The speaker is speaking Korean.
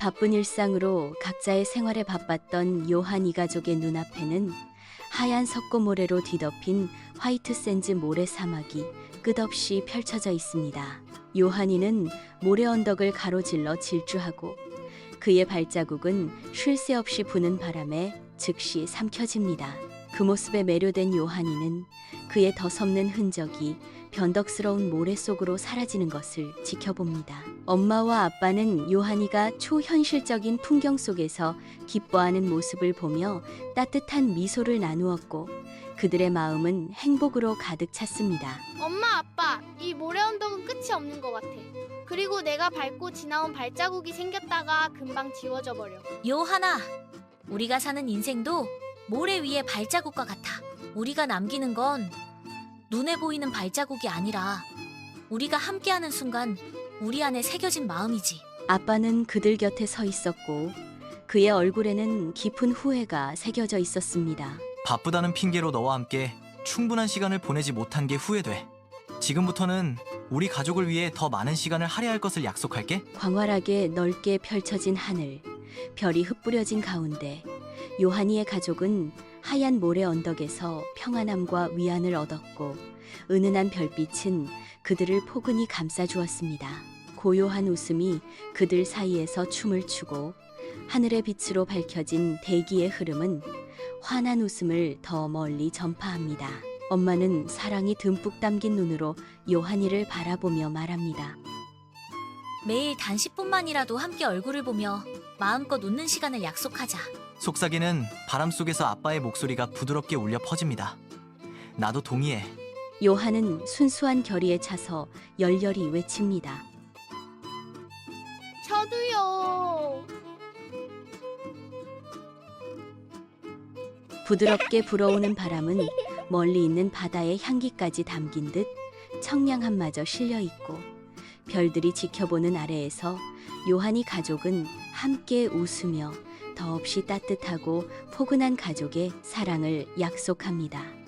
바쁜 일상으로 각자의 생활에 바빴던 요한 이 가족의 눈앞에는 하얀 석고모래로 뒤덮인 화이트 샌즈 모래 사막이 끝없이 펼쳐져 있습니다. 요한이는 모래 언덕을 가로질러 질주하고 그의 발자국은 쉴 새 없이 부는 바람에 즉시 삼켜집니다. 그 모습에 매료된 요한이는 그의 더섭는 흔적이 변덕스러운 모래 속으로 사라지는 것을 지켜봅니다. 엄마와 아빠는 요한이가 초현실적인 풍경 속에서 기뻐하는 모습을 보며 따뜻한 미소를 나누었고 그들의 마음은 행복으로 가득 찼습니다. 엄마, 아빠, 이 모래 언덕은 끝이 없는 것 같아. 그리고 내가 밟고 지나온 발자국이 생겼다가 금방 지워져 버려. 요하나, 우리가 사는 인생도 모래 위의 발자국과 같아. 우리가 남기는 건 눈에 보이는 발자국이 아니라 우리가 함께하는 순간 우리 안에 새겨진 마음이지. 아빠는 그들 곁에 서 있었고 그의 얼굴에는 깊은 후회가 새겨져 있었습니다. 바쁘다는 핑계로 너와 함께 충분한 시간을 보내지 못한 게 후회돼. 지금부터는 우리 가족을 위해 더 많은 시간을 할애할 것을 약속할게. 광활하게 넓게 펼쳐진 하늘, 별이 흩뿌려진 가운데 요한이의 가족은 하얀 모래 언덕에서 평안함과 위안을 얻었고 은은한 별빛은 그들을 포근히 감싸주었습니다. 고요한 웃음이 그들 사이에서 춤을 추고 하늘의 빛으로 밝혀진 대기의 흐름은 환한 웃음을 더 멀리 전파합니다. 엄마는 사랑이 듬뿍 담긴 눈으로 요한이를 바라보며 말합니다. 매일 단 10분만이라도 함께 얼굴을 보며 마음껏 웃는 시간을 약속하자. 속삭이는 바람 속에서 아빠의 목소리가 부드럽게 울려 퍼집니다. 나도 동의해. 요한은 순수한 결의에 차서 열렬히 외칩니다. 저도요. 부드럽게 불어오는 바람은 멀리 있는 바다의 향기까지 담긴 듯 청량함마저 실려 있고 별들이 지켜보는 아래에서 요한이 가족은 함께 웃으며 더없이 따뜻하고 포근한 가족의 사랑을 약속합니다.